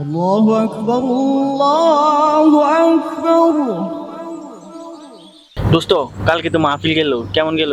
الله أكبر الله أكبر দোস্ত কালকে তো মাহফিল গেল কেমন গেল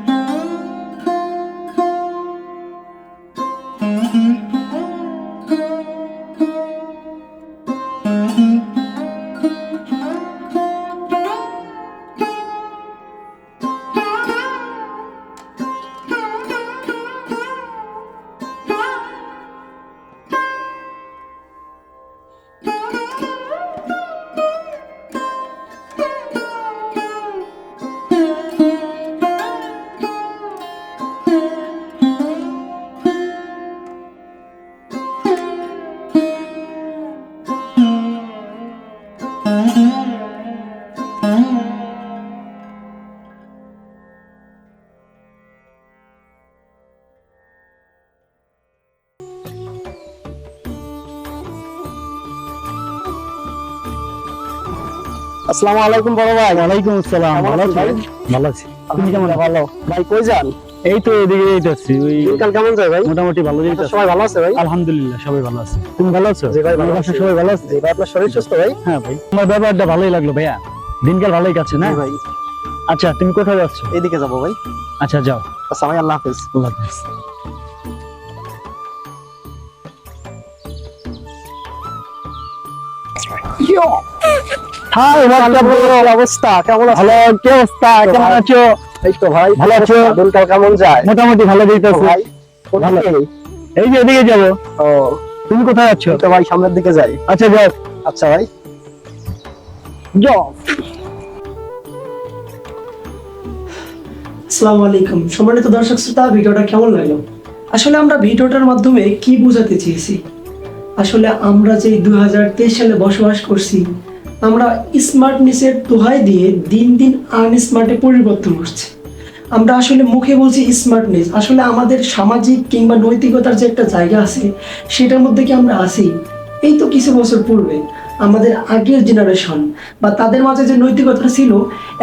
আসসালামু আলাইকুম বড় ভাই ওয়ালাইকুম আসসালাম ভালো আছেন? আছি ভালো আছি। তুমি কেমন ভালো। ভাই কই যান? এই তো এদিকে যাচ্ছি ওই দিনকাল কেমন যায় ভাই? মোটামুটি ভালো আপনার সবাই ভালো আছে ভাই? আলহামদুলিল্লাহ সবাই ভালো আছে। তুমি ভালো আছো? জি ভাই, ভালো আছি। সবাই ভালো আছে? ভাই আপনার শরীর সুস্থ ভাই? হ্যাঁ ভাই তোমার ব্যবহারটা ভালোই লাগল ভাইয়া। দিনকাল ভালোই কাছে না? ভাই। আচ্ছা তুমি কোথায় যাচ্ছ? এইদিকে যাব ভাই। আচ্ছা যাও। আচ্ছা ভাই আল্লাহ হাফেজ। আল্লাহ হাফেজ। হাই ভাই অবস্থা? কেমন আছো? ভালো কি অবস্থা? কেমন আছো? এই তো ভাই ভালো আছো? দিনকাল কেমন যায়? মোটামুটি ভালো যাইতেছে ভাই কোথায়? এই যে এদিকে যাব। ও। তুমি কোথায় যাচ্ছ তো ভাই সামনের দিকে যাই। আচ্ছা যাও। আচ্ছা ভাই। যাও। আসসালামু আলাইকুম। সম্মানিত দর্শক শ্রোতা ভিডিওটা কেমন লাগল? আসলে আমরা ভিডিওটার মাধ্যমে কি বোঝাতে চেয়েছি? আসলে আমরা যে দু হাজার তেইশ সালে বসবাস করছি আমরা স্মার্টনেসের দোহাই দিয়ে দিন দিন আনস্মার্টে পরিবর্তন করছি আমরা আসলে মুখে বলছি স্মার্টনেস আসলে আমাদের সামাজিক কিংবা নৈতিকতার যে একটা জায়গা আছে, সেটার মধ্যে কি আমরা আসি এই তো কিছু বছর পূর্বে। আমাদের আগের জেনারেশন বা তাদের মাঝে যে নৈতিকতা ছিল,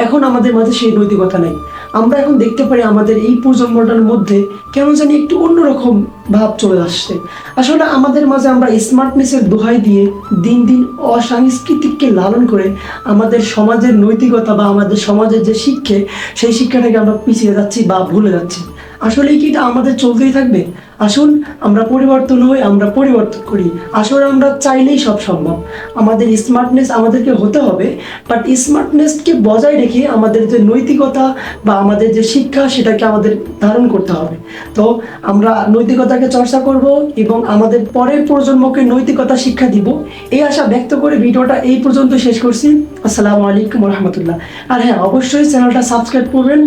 এখন আমাদের মাঝে সেই নৈতিকতা নেই। আমরা এখন দেখতে পারি আমাদের এই প্রজন্মটার মধ্যে কেন জানি একটু অন্যরকম ভাব চলে আসছে। আসলে আমাদের মাঝে আমরা স্মার্টনেসের দোহাই দিয়ে দিন দিন অসাংস্কৃতিককে লালন করে আমাদের সমাজের নৈতিকতা বা আমাদের সমাজের যে শিক্ষে, সেই শিক্ষাটাকে আমরা পিছিয়ে যাচ্ছি বা ভুলে যাচ্ছি। আসলে কি এটা আমাদের চলতেই থাকবে? আসুন, আমরা পরিবর্তন হই, আমরা পরিবর্তন করি। আসলে আমরা চাইলেই সব সম্ভব। আমাদের স্মার্টনেস আমাদেরকে হতে হবে বাট স্মার্টনেসকে বজায় রেখে আমাদের যে নৈতিকতা বা আমাদের যে শিক্ষা, সেটাকে আমাদের ধারণ করতে হবে। তো আমরা নৈতিকতাকে চর্চা করব এবং আমাদের পরের প্রজন্মকে নৈতিকতা শিক্ষা দিব। এই আশা ব্যক্ত করে ভিডিওটা এই পর্যন্ত শেষ করছি। আসসালামু আলাইকুম রহমতুল্লাহ আর হ্যাঁ অবশ্যই চ্যানেলটা সাবস্ক্রাইব করবেন,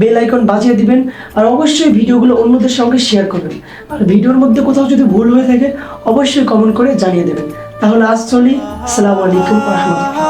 বেল আইকন বাজিয়ে দিবেন, আর অবশ্যই ভিডিওগুলো অন্যদের সঙ্গে শেয়ার করবেন। আর ভিডিওর মধ্যে কোথাও যদি ভুল হয়ে থাকে অবশ্যই কমেন্ট করে জানিয়ে দেবেন তাহলে আজ চলি আসসালামু আলাইকুম রহমতুল্লাহ